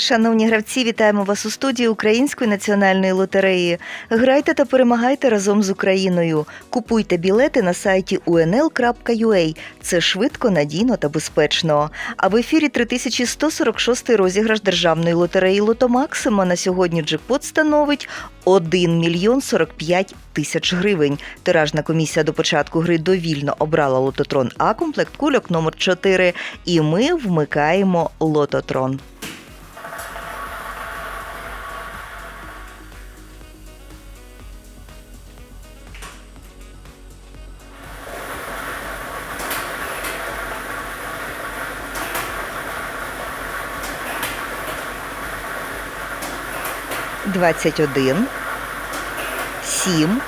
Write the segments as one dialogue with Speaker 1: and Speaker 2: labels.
Speaker 1: Шановні гравці, вітаємо вас у студії Української національної лотереї. Грайте та перемагайте разом з Україною. Купуйте білети на сайті unl.ua. Це швидко, надійно та безпечно. А в ефірі 3146 розіграш державної лотереї Лото Максима на сьогодні джекпот становить 1 мільйон 45 тисяч гривень. Тиражна комісія до початку гри довільно обрала лототрон А комплект кульок номер 4 і ми вмикаємо лототрон. Двадцять один, сім,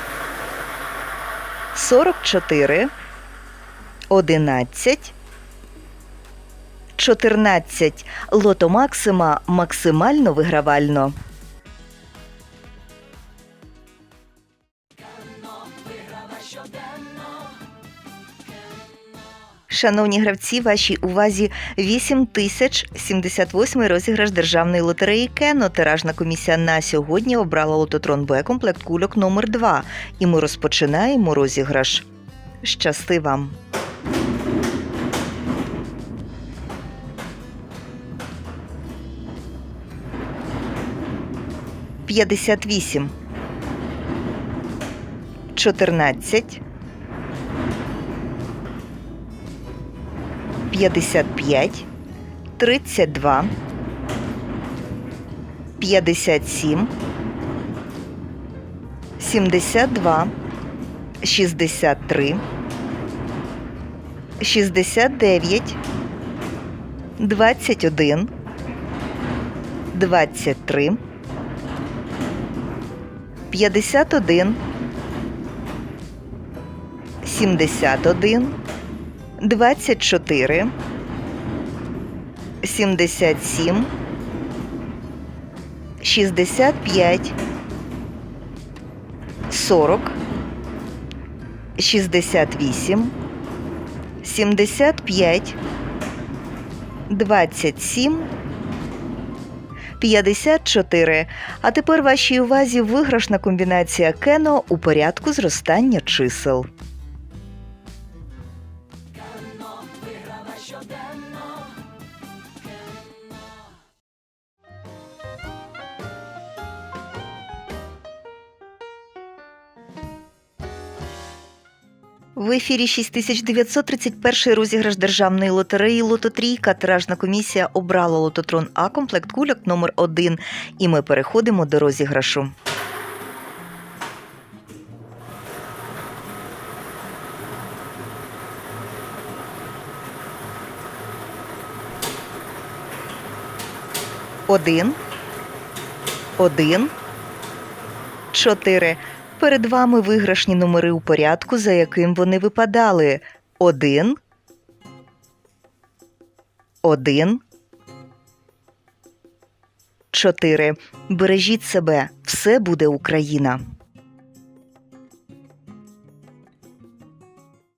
Speaker 1: сорок чотири, одинадцять, чотирнадцять. Лото Максима максимально вигравально. Шановні гравці, вашій увазі 8078 розіграш державної лотереї Кено. Тиражна комісія на сьогодні обрала лототрон Б комплект кульок номер 2 І ми розпочинаємо розіграш. Щасти вам! П'ятдесят вісім. Чотирнадцять. 55, 32, 57, 72, 63, 69, 21, 23, 51, 71, 24, 77, 65, 40, 68, 75, 27, 54. А тепер вашій увазі виграшна комбінація кено у порядку зростання чисел. В ефірі 6931 розіграш державної лотереї Лототрійка. Тиражна комісія обрала лототрон А комплект кульок номер 1 І ми переходимо до розіграшу. Один. Один. Чотири. Перед вами виграшні номери у порядку, за яким вони випадали. Один. Один. Чотири. Бережіть себе. Все буде Україна.